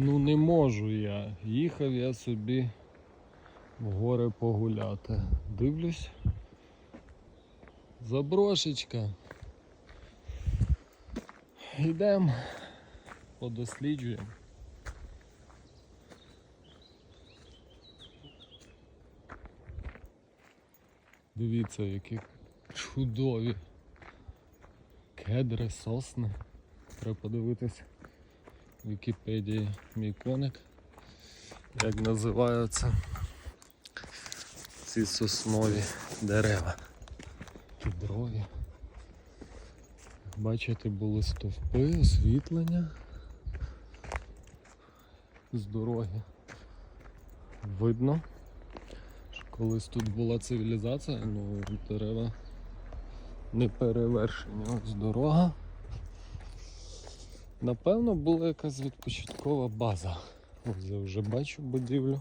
Ну не можу я. Їхав я собі в гори погуляти. Дивлюсь. Заброшечка. Йдемо, подосліджуємо. Дивіться, які чудові кедри, сосни. Треба подивитись Вікіпедії мій коник. Як називаються ці соснові дерева. Кедрові. Бачите, були стовпи, освітлення з дороги. Видно, що колись тут була цивілізація, ну дерева не перевершені. Ось дорога. Напевно, була якась відпочаткова база. Ось я вже бачу будівлю.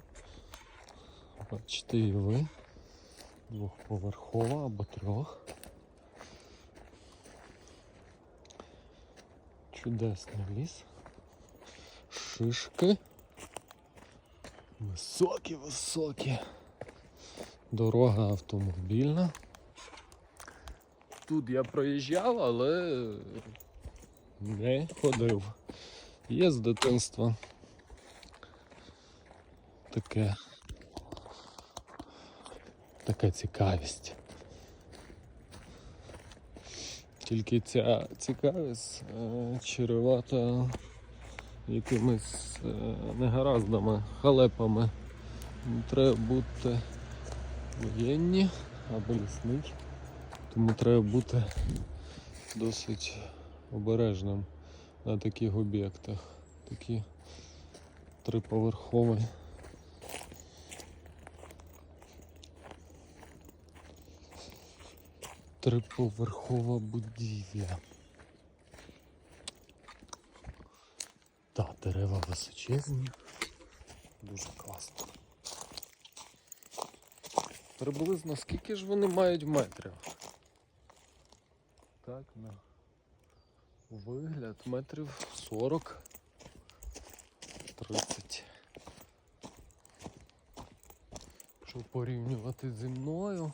Бачите і ви. Двохповерхова або трьох. Чудесний ліс. Шишки. Високі, високі. Дорога автомобільна. Тут я проїжджав, але не ходив. Є з дитинства таке. Така цікавість. Тільки ця цікавість е, чревата якимись е, негараздами, халепами. Треба бути воєнні або лісник, тому треба бути досить обережним на таких об'єктах. Такі триповерхові. Триповерхова будівля. Так, дерева височезні. Дуже класно. Приблизно скільки ж вони мають метрів? Так, на вигляд метрів 40 30. Якщо порівнювати зі мною,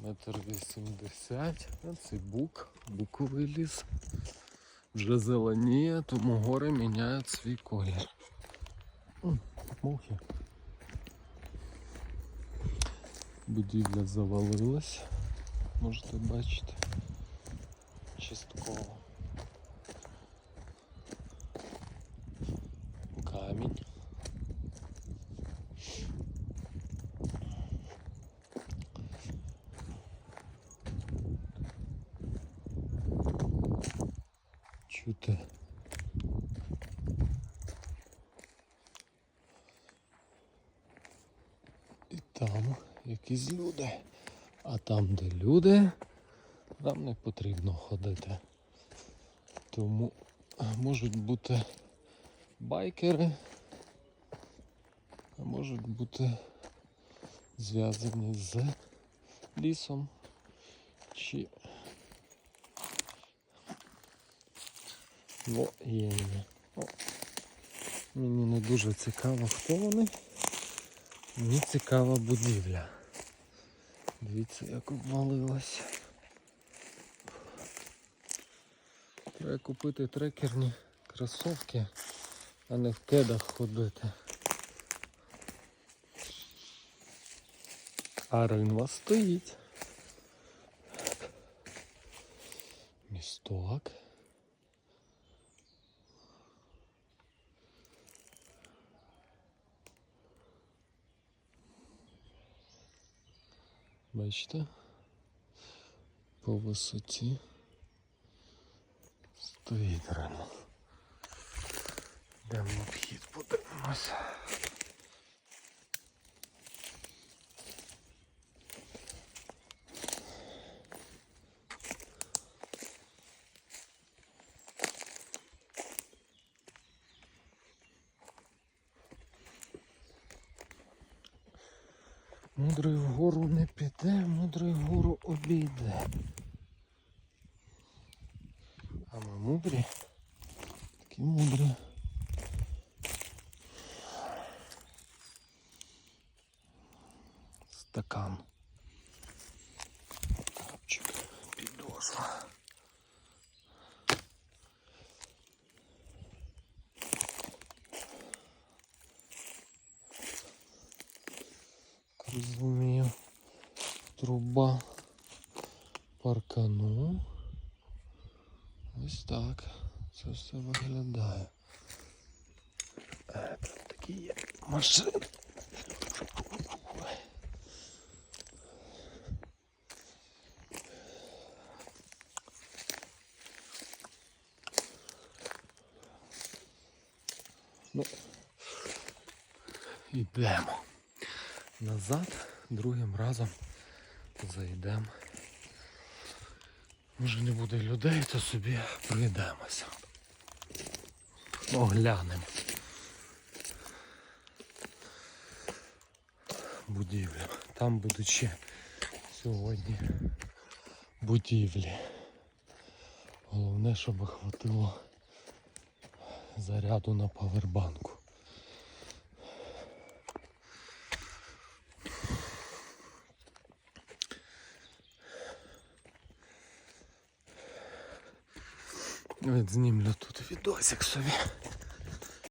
метр 80, а це бук, буковий ліс. Вже зеленіє, тому гори міняють свій колір. Мухи. Будівля завалилась, можете бачити. Частково. Камінь. Чути. І там якісь люди. А там, де люди, нам не потрібно ходити. Тому можуть бути байкери, а можуть бути зв'язані з лісом чи воєнні. Мені не дуже цікаво, хто вони. Мені цікава будівля. Дивіться, як обвалилось. Треба купити трекерні кросовки, а не в кедах ходити. А ринва стоїть. Місток. Бачите? По висоті стоїть рано. Йдемо в обхід, подивимося. Мудрий вгору не піде, мудрий вгору обійде. А ми мудрі. Такі мудрі. Стакан. копчик, підошва. Розумію. Труба паркану. Ось так. Це все виглядає. Е, такі є машини. Ну, йдемо назад, другим разом зайдемо. Може не буде людей, то собі пройдемося. Оглянемо. Будівлю. Там будуть ще сьогодні будівлі. Головне, щоб хватило заряду на павербанку. Відзнімлю тут відосик собі.